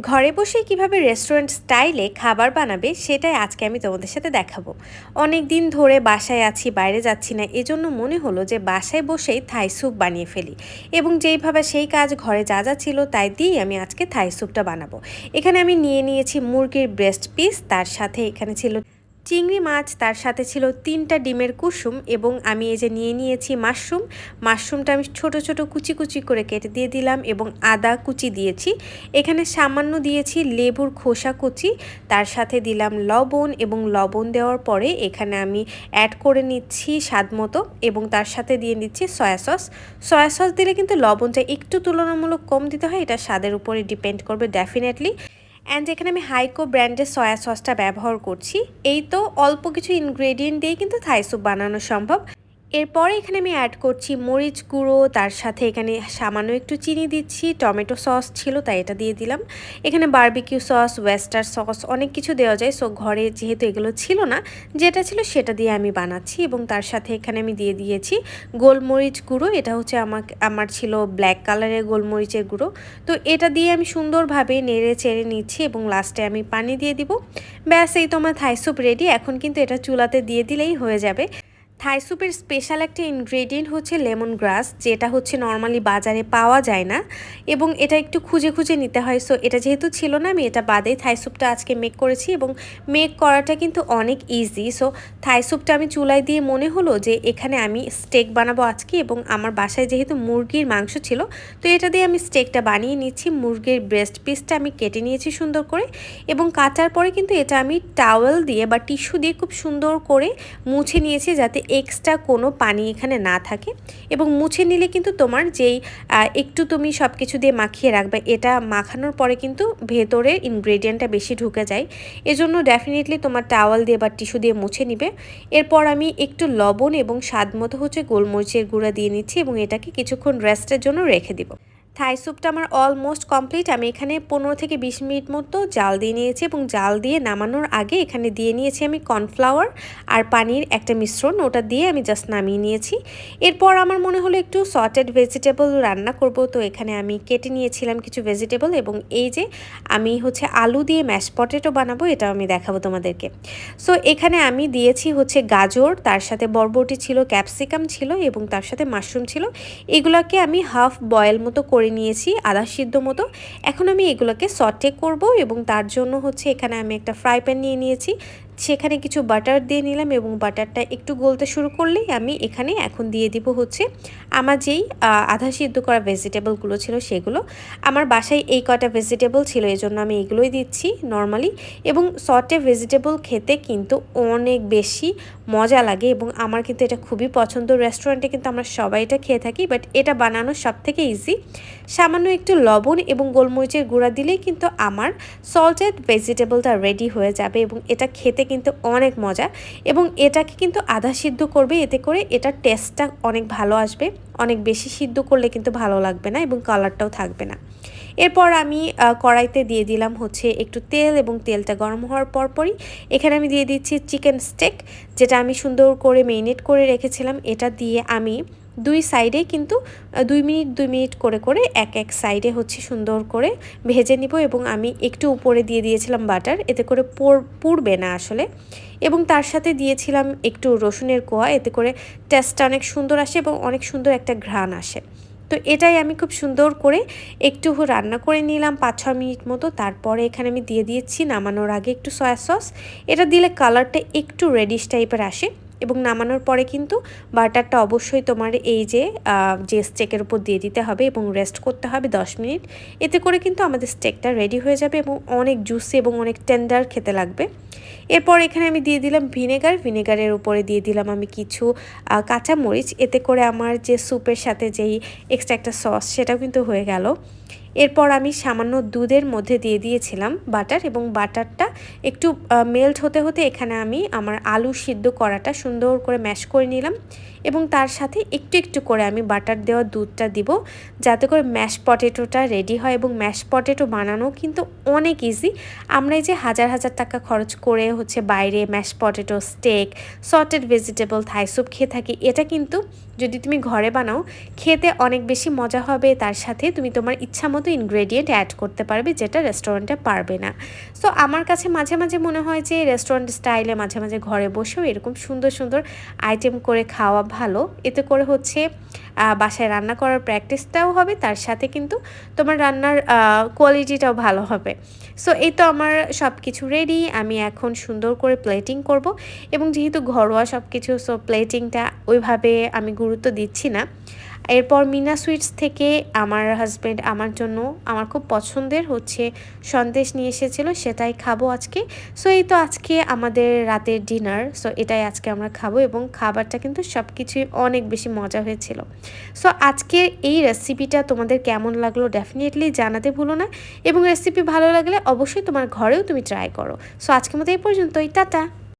ঘরে বসে কীভাবে রেস্টুরেন্ট স্টাইলে খাবার বানাবে সেটাই আজকে আমি তোমাদের সাথে দেখাবো। অনেক দিন ধরে বাসায় আছি, বাইরে যাচ্ছি না, এজন্য মনে হলো যে বাসায় বসেই থাই স্যুপ বানিয়ে ফেলি এবং যেইভাবে সেই কাজ ঘরে যা যা ছিল তাই দিয়েই আমি আজকে থাই স্যুপটা বানাবো। এখানে আমি নিয়ে নিয়েছি মুরগির ব্রেস্ট পিস তার সাথে এখানে ছিল চিংড়ি মাছ, তার সাথে ছিল তিনটা ডিমের কুসুম এবং আমি এই যে নিয়ে নিয়েছি মাশরুম। মাশরুমটা আমি ছোট ছোট কুচি কুচি করে কেটে দিয়ে দিলাম এবং আদা কুচি দিয়েছি। এখানে সামান্য দিয়েছি লেবুর খোসা কুচি, তার সাথে দিলাম লবণ এবং লবণ দেওয়ার পরে এখানে আমি অ্যাড করে নিচ্ছি স্বাদ মতো এবং তার সাথে দিয়ে নিচ্ছি সয়া সস সয়া সস দিলে কিন্তু লবণটা একটু তুলনামূলক কম দিতে হয়, এটা স্বাদের উপরে ডিপেন্ড করবে ডেফিনেটলি অ্যান্ড এখানে আমি হাইকো ব্র্যান্ডের সয়া সসটা ব্যবহার করছি। এই তো অল্প কিছু ইনগ্রেডিয়েন্ট দিয়েই কিন্তু থাই স্যুপ বানানো সম্ভব। এরপরে এখানে আমি অ্যাড করছি মরিচ গুঁড়ো, তার সাথে এখানে সামান্য একটু চিনি দিচ্ছি, টমেটো সস ছিল তাই এটা দিয়ে দিলাম। এখানে বার্বিকিউ সস ওয়েস্টার সস অনেক কিছু দেওয়া যায় সো ঘরে যেহেতু এগুলো ছিল না, যেটা ছিল সেটা দিয়ে আমি বানাচ্ছি এবং তার সাথে এখানে আমি দিয়ে দিয়েছি গোলমরিচ গুঁড়ো, এটা হচ্ছে আমাকে আমার ছিল ব্ল্যাক কালারের গোলমরিচের গুঁড়ো। তো এটা দিয়ে আমি সুন্দরভাবে নেড়ে চেড়ে নিচ্ছি এবং লাস্টে আমি পানি দিয়ে দিব। ব্যাস, এই তোমার থাই স্যুপ রেডি এখন কিন্তু এটা চুলাতে দিয়ে দিলেই হয়ে যাবে। থাই স্যুপের স্পেশাল একটা ইনগ্রেডিয়েন্ট হচ্ছে লেমন গ্রাস, যেটা হচ্ছে নর্মালি বাজারে পাওয়া যায় না এবং এটা একটু খুঁজে খুঁজে নিতে হয়। সো এটা যেহেতু ছিল না, আমি এটা বাদেই থাই স্যুপটা আজকে মেক করেছি এবং মেক করাটা কিন্তু অনেক ইজি সো থাই স্যুপটা আমি চুলায় দিয়ে মনে হলো যে এখানে আমি স্টেক বানাবো আজকে এবং আমার বাসায় যেহেতু মুরগির মাংস ছিল, তো এটা দিয়ে আমি স্টেকটা বানিয়ে নিচ্ছি। মুরগির ব্রেস্ট পিসটা আমি কেটে নিয়েছি সুন্দর করে এবং কাটার পরে কিন্তু এটা আমি টাওয়েল দিয়ে বা টিস্যু দিয়ে খুব সুন্দর করে মুছে নিয়েছি যাতে এক্সট্রা কোনো পানি এখানে না থাকে এবং মুছে নিলে কিন্তু তোমার যেই একটু তুমি সব কিছু দিয়ে মাখিয়ে রাখবে, এটা মাখানোর পরে কিন্তু ভেতরে ইনগ্রেডিয়েন্টটা বেশি ঢুকে যায়। এজন্য ডেফিনেটলি তোমার টাওয়াল দিয়ে বা টিস্যু দিয়ে মুছে নিবে। এরপর আমি একটু লবণ এবং স্বাদ মতো হচ্ছে গোলমরিচের গুঁড়া দিয়ে নিচ্ছি এবং এটাকে কিছুক্ষণ রেস্টের জন্য রেখে দিব। থাই স্যুপটা আমার অলমোস্ট কমপ্লিট আমি এখানে পনেরো থেকে বিশ মিনিট মতো জাল দিয়ে নিয়েছি এবং জাল দিয়ে নামানোর আগে এখানে দিয়ে নিয়েছি আমি কর্নফ্লাওয়ার আর পানির একটা মিশ্রণ। ওটা দিয়ে আমি জাস্ট নামিয়ে নিয়েছি। এরপর আমার মনে হলো একটু সটেড ভেজিটেবল রান্না করব। তো এখানে আমি কেটে নিয়েছিলাম কিছু ভেজিটেবল এবং এই যে আমি হচ্ছে আলু দিয়ে ম্যাশ পটেটো বানাবো, এটাও আমি দেখাবো তোমাদেরকে। সো এখানে আমি দিয়েছি হচ্ছে গাজর, তার সাথে বরবটি ছিল ক্যাপসিকাম ছিল এবং তার সাথে মাশরুম ছিল। এগুলোকে আমি হাফ বয়েল মতো করে করে নিয়েছি আদা সিদ্ধ মতো। এখন আমি এগুলোকে সটে করব এবং তার জন্য হচ্ছে এখানে আমি একটা ফ্রাই প্যান নিয়ে নিয়েছি। সেখানে কিছু বাটার দিয়ে নিলাম এবং বাটারটা একটু গলতে শুরু করলেই আমি এখানে এখন দিয়ে দিব হচ্ছে আমার যেই আধা সিদ্ধ করা ভেজিটেবলগুলো ছিল সেগুলো। আমার বাসায় এই কটা ভেজিটেবল ছিল এই জন্য আমি এগুলোই দিচ্ছি নর্মালি। এবং সটে ভেজিটেবল খেতে কিন্তু অনেক বেশি মজা লাগে এবং আমার কিন্তু এটা খুবই পছন্দ। রেস্টুরেন্টে কিন্তু আমরা সবাই এটা খেয়ে থাকি, বাট এটা বানানো সব থেকে ইজি সামান্য একটু লবণ এবং গোলমরিচের গুঁড়া দিলেই কিন্তু আমার সল্টেড ভেজিটেবলটা রেডি হয়ে যাবে এবং এটা খেতে কিন্তু অনেক মজা এবং এটাকে কিন্তু আধা সিদ্ধ করবে, এতে করে এটার টেস্টটা অনেক ভালো আসবে। অনেক বেশি সিদ্ধ করলে কিন্তু ভালো লাগবে না এবং কালারটাও থাকবে না। এরপর আমি কড়াইতে দিয়ে দিলাম হচ্ছে একটু তেল এবং তেলটা গরম হওয়ার পরপরই। এখানে আমি দিয়ে দিচ্ছি চিকেন স্টেক যেটা আমি সুন্দর করে মেরিনেট করে রেখেছিলাম। এটা দিয়ে আমি দুই সাইডে কিন্তু দুই মিনিট দুই মিনিট করে করে এক এক সাইডে হচ্ছে সুন্দর করে ভেজে নিব এবং আমি একটু উপরে দিয়ে দিয়েছিলাম বাটার, এতে করে পুড়বে না আসলে। এবং তার সাথে দিয়েছিলাম একটু রসুনের কোয়া, এতে করে টেস্টটা অনেক সুন্দর আসে এবং অনেক সুন্দর একটা ঘ্রাণ আসে। তো এটাই আমি খুব সুন্দর করে একটু রান্না করে নিলাম পাঁচ ছ মিনিট মতো। তারপরে এখানে আমি দিয়ে দিয়েছি নামানোর আগে একটু সয়া সস এটা দিলে কালারটা একটু রেডিশ টাইপের আসে। এবং নামানোর পরে কিন্তু বাটারটা অবশ্যই তোমার এই যে যে স্টেকের উপর দিয়ে দিতে হবে এবং রেস্ট করতে হবে 10 মিনিট। এতে করে কিন্তু আমাদের স্টেকটা রেডি হয়ে যাবে এবং অনেক জুসি এবং অনেক টেন্ডার খেতে লাগবে। এরপর এখানে আমি দিয়ে দিলাম ভিনেগার। ভিনেগারের উপরে দিয়ে দিলাম আমি কিছু কাঁচা মরিচ এতে করে আমার যে স্যুপের সাথে যেই এক্সট্রা একটা সস সেটাও কিন্তু হয়ে গেল। এরপর আমি সামান্য দুধের মধ্যে দিয়ে দিয়েছিলাম বাটার এবং বাটারটা একটু মেল্ট হতে হতে এখানে আমি আমার আলু সিদ্ধ করাটা সুন্দর করে ম্যাশ করে নিলাম এবং তার সাথে একটু একটু করে আমি বাটার দেওয়া দুধটা দিব যাতে করে ম্যাশ পটেটোটা রেডি হয় এবং ম্যাশ পটেটো বানানো কিন্তু অনেক ইজি আমরা এই যে হাজার হাজার টাকা খরচ করে হচ্ছে বাইরে mash potato steak sauteed vegetable Thai খেয়ে থাকি, এটা কিন্তু যদি তুমি ঘরে বানাও, খেতে অনেক বেশি মজা হবে। তার সাথে তুমি তোমার ইচ্ছা মতো মতো ইনগ্রেডিয়েন্ট অ্যাড করতে পারবে যেটা রেস্টুরেন্টে পারবে না। সো আমার কাছে মাঝে মাঝে মনে হয় যে রেস্টুরেন্ট স্টাইলে মাঝে মাঝে ঘরে বসেও এরকম সুন্দর সুন্দর আইটেম করে খাওয়া ভালো। এতে করে হচ্ছে বাসায় রান্না করার প্র্যাকটিসটাও হবে, তার সাথে কিন্তু তোমার রান্নার কোয়ালিটিটাও ভালো হবে। সো এই তো আমার সব কিছু রেডি আমি এখন সুন্দর করে প্লেটিং করব। এবং যেহেতু ঘরোয়া সব কিছু সো প্লেটিংটা ওইভাবে আমি গুরুত্ব দিচ্ছি না। এরপর মিনা সুইটস থেকে আমার হাজব্যান্ড আমার জন্য আমার খুব পছন্দের হচ্ছে সন্দেশ নিয়ে এসেছিল, সেটাই খাব আজকে। সো এই তো আজকে আমাদের রাতের ডিনার সো এটাই আজকে আমরা খাব এবং খাবারটা কিন্তু সব কিছুই অনেক বেশি মজা হয়েছিল। সো আজকে এই রেসিপিটা তোমাদের কেমন লাগল ডেফিনেটলি জানাতে ভুলো না এবং রেসিপি ভালো লাগলে অবশ্যই তোমার ঘরেও তুমি ট্রাই করো। সো আজকের মতো এই পর্যন্তই, টাটা!